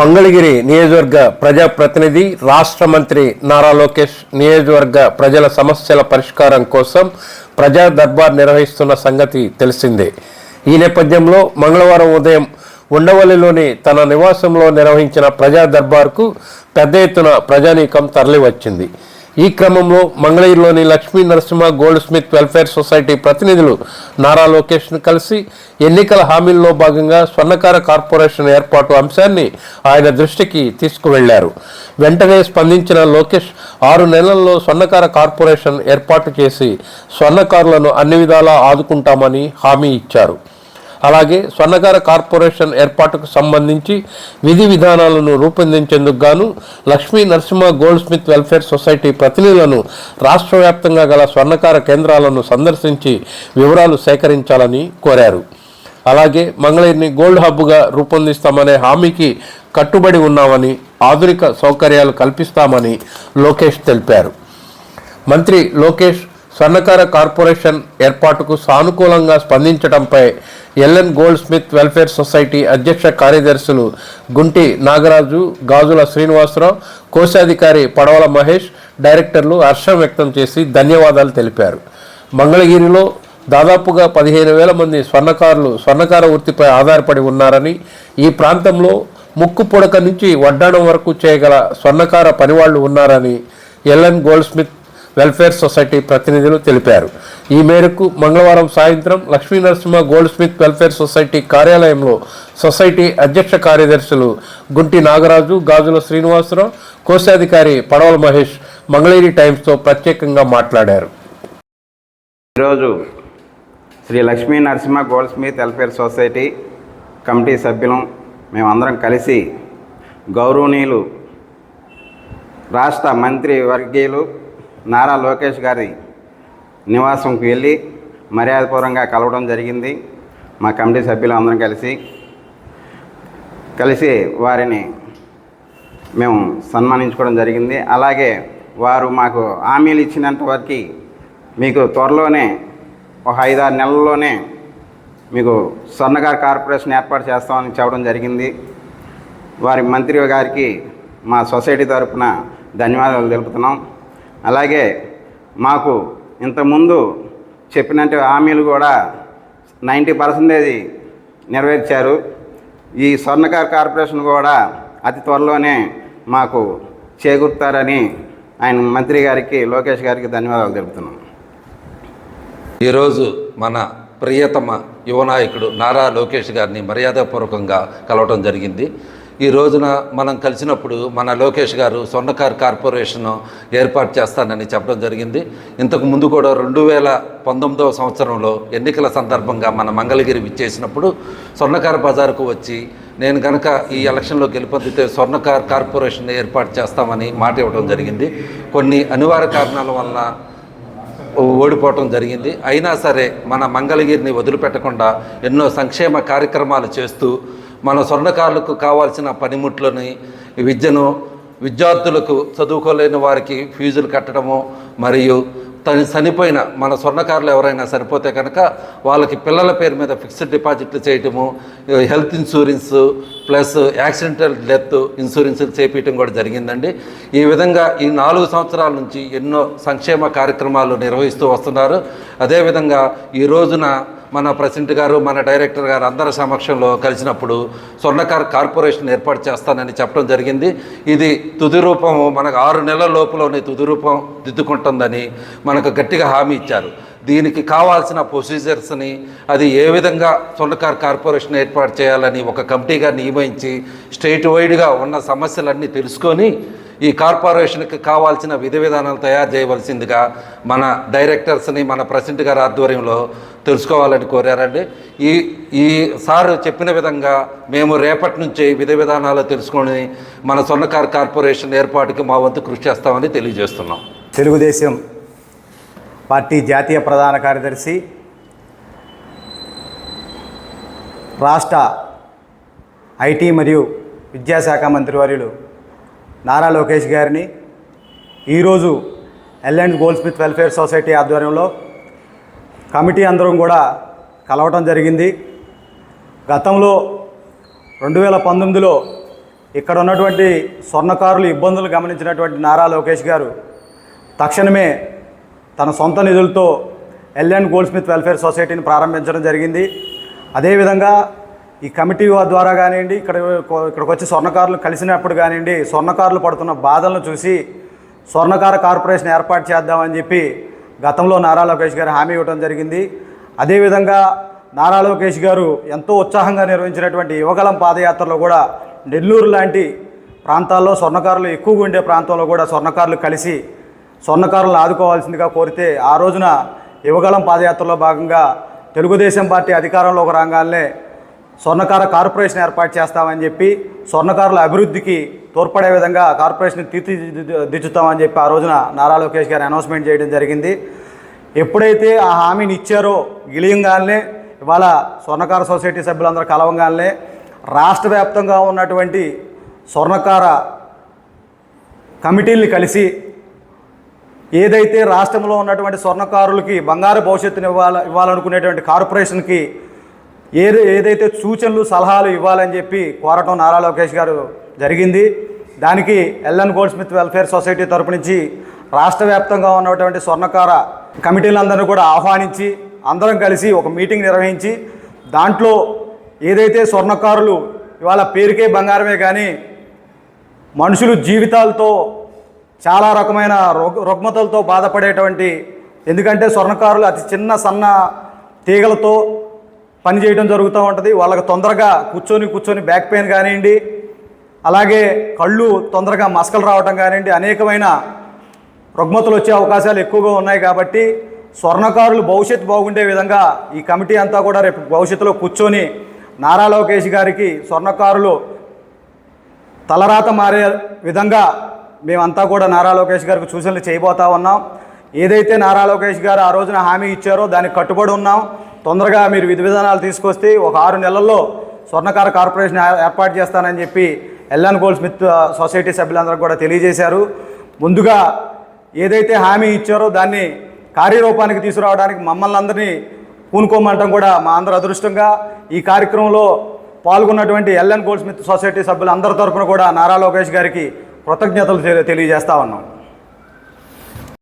మంగళగిరి నియోజకవర్గ ప్రజాప్రతినిధి రాష్ట్ర మంత్రి నారా లోకేష్ నియోజకవర్గ ప్రజల సమస్యల పరిష్కారం కోసం ప్రజా దర్బార్ నిర్వహిస్తున్న సంగతి తెలిసిందే. ఈ నేపథ్యంలో మంగళవారం ఉదయం ఉండవల్లిలోని తన నివాసంలో నిర్వహించిన ప్రజా దర్బార్కు పెద్ద ఎత్తున ప్రజానీకం తరలివచ్చింది. ఈ క్రమంలో మంగళగిరిలోని Lakshmi Narasimha goldsmith welfare society ప్రతినిధులు నారా లోకేష్ను కలిసి ఎన్నికల హామీల్లో భాగంగా స్వర్ణకార కార్పొరేషన్ ఏర్పాటు అంశాన్ని ఆయన దృష్టికి తీసుకువెళ్ళారు. వెంటనే స్పందించిన లోకేష్ ఆరు నెలల్లో స్వర్ణకార కార్పొరేషన్ ఏర్పాటు చేసి స్వర్ణకారులను అన్ని విధాలా ఆదుకుంటామని హామీ ఇచ్చారు. అలాగే స్వర్ణకార కార్పొరేషన్ ఏర్పాటుకు సంబంధించి విధి విధానాలను రూపొందించేందుకు గాను Lakshmi Narasimha goldsmith welfare society ప్రతినిధులను రాష్ట్ర వ్యాప్తంగా గల స్వర్ణకార కేంద్రాలను సందర్శించి వివరాలు సేకరించాలని కోరారు. అలాగే మంగళగిరిని గోల్డ్ హబ్గా రూపొందిస్తామనే హామీకి కట్టుబడి ఉన్నామని ఆధునిక సౌకర్యాలు కల్పిస్తామని లోకేష్ తెలిపారు. మంత్రి లోకేష్ స్వర్ణకార కార్పొరేషన్ ఏర్పాటుకు సానుకూలంగా స్పందించడంపై LN goldsmith welfare society అధ్యక్ష కార్యదర్శులు గుంటి నాగరాజు గాజుల శ్రీనివాసరావు కోశాధికారి పడవల మహేష్ డైరెక్టర్లు హర్షం వ్యక్తం చేసి ధన్యవాదాలు తెలిపారు. మంగళగిరిలో దాదాపుగా పదిహేను వేల మంది స్వర్ణకారులు స్వర్ణకార వృత్తిపై ఆధారపడి ఉన్నారని ఈ ప్రాంతంలో ముక్కు పొడక నుంచి వడ్డాణం వరకు చేయగల స్వర్ణకార పనివాళ్ళు ఉన్నారని LN goldsmith welfare society ప్రతినిధులు తెలిపారు. ఈ మేరకు మంగళవారం సాయంత్రం Lakshmi Narasimha goldsmith welfare society కార్యాలయంలో సొసైటీ అధ్యక్ష కార్యదర్శులు గుంటి నాగరాజు గాజుల శ్రీనివాసరావు కోశాధికారి పడవల మహేష్ మంగళగిరి టైమ్స్తో ప్రత్యేకంగా మాట్లాడారు. ఈరోజు Sri Lakshmi Narasimha goldsmith welfare society committee సభ్యులం మేమందరం కలిసి గౌరవనీయులు రాష్ట్ర మంత్రి వర్గీయులు నారా లోకేష్ గారి నివాసంకి వెళ్ళి మర్యాదపూర్వంగా కలవడం జరిగింది. మా కమిటీ సభ్యులు అందరం కలిసి కలిసి వారిని మేము సన్మానించుకోవడం జరిగింది. అలాగే వారు మాకు హామీలు ఇచ్చినంత వరకు మీకు త్వరలోనే ఒక ఐదారు నెలల్లోనే మీకు స్వర్ణగార్ కార్పొరేషన్ ఏర్పాటు చేస్తామని చెప్పడం జరిగింది. వారి మంత్రి గారికి మా సొసైటీ తరపున ధన్యవాదాలు తెలుపుతున్నాం. అలాగే మాకు ఇంతకుముందు చెప్పినట్టు హామీలు కూడా నైంటీ పర్సెంటేజ్ నెరవేర్చారు. ఈ స్వర్ణకార్ కార్పొరేషన్ కూడా అతి త్వరలోనే మాకు చేకూరుతారని ఆయన మంత్రి గారికి లోకేష్ గారికి ధన్యవాదాలు తెలుపుతున్నాం. ఈరోజు మన ప్రియతమ యువ నాయకుడు నారా లోకేష్ గారిని మర్యాదపూర్వకంగా కలవటం జరిగింది. ఈ రోజున మనం కలిసినప్పుడు మన లోకేష్ గారు స్వర్ణకార్ కార్పొరేషన్ ఏర్పాటు చేస్తానని చెప్పడం జరిగింది. ఇంతకు ముందు కూడా రెండు వేల పంతొమ్మిదవ సంవత్సరంలో ఎన్నికల సందర్భంగా మన మంగళగిరి విచ్చేసినప్పుడు స్వర్ణకార్ బజారుకు వచ్చి నేను కనుక ఈ ఎలక్షన్లో గెలుపొందితే స్వర్ణకార్ కార్పొరేషన్ ఏర్పాటు చేస్తామని మాట ఇవ్వడం జరిగింది. కొన్ని అనివార్య కారణాల వలన ఓడిపోవటం జరిగింది. అయినా సరే మన మంగళగిరిని వదిలిపెట్టకుండా ఎన్నో సంక్షేమ కార్యక్రమాలు చేస్తూ మన స్వర్ణకారులకు కావాల్సిన పనిముట్లని విద్యను విద్యార్థులకు చదువుకోలేని వారికి ఫీజులు కట్టడము మరియు తను చనిపోయిన మన స్వర్ణకారులు ఎవరైనా సరిపోతే కనుక వాళ్ళకి పిల్లల పేరు మీద ఫిక్స్డ్ డిపాజిట్లు చేయటము health insurance plus accidental death insurance చేపించడం కూడా జరిగిందండి. ఈ విధంగా ఈ నాలుగు సంవత్సరాల నుంచి ఎన్నో సంక్షేమ కార్యక్రమాలు నిర్వహిస్తూ వస్తున్నారు. అదేవిధంగా ఈ రోజున మన ప్రెసిడెంట్ గారు మన డైరెక్టర్ గారు అందరి సమక్షంలో కలిసినప్పుడు స్వర్ణకార్ కార్పొరేషన్ ఏర్పాటు చేస్తానని చెప్పడం జరిగింది. ఇది తుది రూపము మనకు ఆరు నెలల లోపలనే తుది రూపం దిద్దుకుంటుందని మనకు గట్టిగా హామీ ఇచ్చారు. దీనికి కావాల్సిన ప్రొసీజర్స్ని అది ఏ విధంగా స్వర్ణకార్ కార్పొరేషన్ ఏర్పాటు చేయాలని ఒక కమిటీగా నియమించి స్టేట్ వైడ్గా ఉన్న సమస్యలన్నీ తెలుసుకొని ఈ కార్పొరేషన్కి కావాల్సిన విధి విధానాలు తయారు చేయవలసిందిగా మన డైరెక్టర్స్ని మన ప్రెసిడెంట్ గారి ఆధ్వర్యంలో తెలుసుకోవాలని కోరారండి. ఈ ఈ సార్ చెప్పిన విధంగా మేము రేపటి నుంచి విధి విధానాలు తెలుసుకొని మన సొన్నకార్ కార్పొరేషన్ ఏర్పాటుకి మా వంతు కృషి చేస్తామని తెలియజేస్తున్నాం. తెలుగుదేశం పార్టీ జాతీయ ప్రధాన కార్యదర్శి రాష్ట్ర ఐటీ మరియు విద్యాశాఖ మంత్రివర్యులు నారా లోకేష్ గారిని ఈరోజు L and goldsmith welfare society ఆధ్వర్యంలో కమిటీ అందరం కూడా కలవటం జరిగింది. గతంలో రెండు వేల పంతొమ్మిదిలో ఇక్కడ ఉన్నటువంటి స్వర్ణకారులు ఇబ్బందులు గమనించినటువంటి నారా లోకేష్ గారు తక్షణమే తన సొంత నిధులతో L and goldsmith welfare సొసైటీని ప్రారంభించడం జరిగింది. అదేవిధంగా ఈ కమిటీ ద్వారా కానివ్వండి ఇక్కడ ఇక్కడికి వచ్చి స్వర్ణకారులు కలిసినప్పుడు కానివ్వండి స్వర్ణకారులు పడుతున్న బాధలను చూసి స్వర్ణకార కార్పొరేషన్ ఏర్పాటు చేద్దామని చెప్పి గతంలో నారా లోకేష్ గారు హామీ ఇవ్వడం జరిగింది. అదేవిధంగా నారా లోకేష్ గారు ఎంతో ఉత్సాహంగా నిర్వహించినటువంటి యువగలం పాదయాత్రలో కూడా నెల్లూరు లాంటి ప్రాంతాల్లో స్వర్ణకారులు ఎక్కువగా ఉండే ప్రాంతంలో కూడా స్వర్ణకారులు కలిసి స్వర్ణకారులను ఆదుకోవాల్సిందిగా కోరితే ఆ రోజున యువగలం పాదయాత్రలో భాగంగా తెలుగుదేశం పార్టీ అధికారంలోకి రాగానే స్వర్ణకార కార్పొరేషన్ ఏర్పాటు చేస్తామని చెప్పి స్వర్ణకారుల అభివృద్ధికి తోడ్పడే విధంగా కార్పొరేషన్ తీర్చిదిద్దుతామని చెప్పి ఆ రోజున నారా లోకేష్ గారు అనౌన్స్మెంట్ చేయడం జరిగింది. ఎప్పుడైతే ఆ హామీని ఇచ్చారో గిలియంగానే ఇవాళ స్వర్ణకార సొసైటీ సభ్యులందరూ కలవంగానే రాష్ట్ర వ్యాప్తంగా ఉన్నటువంటి స్వర్ణకార కమిటీల్ని కలిసి ఏదైతే రాష్ట్రంలో ఉన్నటువంటి స్వర్ణకారులకి బంగారు భవిష్యత్తుని ఇవ్వాల ఇవ్వాలనుకునేటువంటి కార్పొరేషన్కి ఏది ఏదైతే సూచనలు సలహాలు ఇవ్వాలని చెప్పి కోరటం నారా లోకేష్ గారు జరిగింది. దానికి LN goldsmith welfare society తరపు నుంచి రాష్ట్ర వ్యాప్తంగా ఉన్నటువంటి స్వర్ణకార కమిటీలందరినీ కూడా ఆహ్వానించి అందరం కలిసి ఒక మీటింగ్ నిర్వహించి దాంట్లో ఏదైతే స్వర్ణకారులు ఇవాళ పేరుకే బంగారమే కానీ మనుషులు జీవితాలతో చాలా రకమైన రుగ్ రుగ్మతలతో బాధపడేటువంటి ఎందుకంటే స్వర్ణకారులు అతి చిన్న సన్న తీగలతో పని చేయడం జరుగుతూ ఉంటుంది. వాళ్ళకి తొందరగా కూర్చొని కూర్చొని బ్యాక్ పెయిన్ కానివ్వండి అలాగే కళ్ళు తొందరగా మసకలు రావడం కానివ్వండి అనేకమైన రుగ్మతలు వచ్చే అవకాశాలు ఎక్కువగా ఉన్నాయి కాబట్టి స్వర్ణకారులు భవిష్యత్తు బాగుండే విధంగా ఈ కమిటీ అంతా కూడా రేపు భవిష్యత్తులో కూర్చొని నారా లోకేష్ గారికి స్వర్ణకారులు తలరాత మారే విధంగా మేమంతా కూడా నారా లోకేష్ గారికి సూచనలు చేయబోతా ఉన్నాం. ఏదైతే నారా లోకేష్ గారు ఆ రోజున హామీ ఇచ్చారో దానికి కట్టుబడి ఉన్నాం. తొందరగా మీరు విధి విధానాలు తీసుకొస్తే ఒక ఆరు నెలల్లో స్వర్ణకార కార్పొరేషన్ ఏర్పాటు చేస్తానని చెప్పి ఎల్ఎన్ గోల్డ్ స్మిత్ సొసైటీ సభ్యులందరూ కూడా తెలియజేశారు. ముందుగా ఏదైతే హామీ ఇచ్చారో దాన్ని కార్యరూపానికి తీసుకురావడానికి మమ్మల్ని అందరినీ పూనుకోమంటం కూడా మా అందరి అదృష్టంగా ఈ కార్యక్రమంలో పాల్గొన్నటువంటి ఎల్ఎన్ గోల్డ్ స్మిత్ సొసైటీ సభ్యులందరి తరఫున కూడా నారా లోకేష్ గారికి కృతజ్ఞతలు తెలియజేస్తా ఉన్నాం.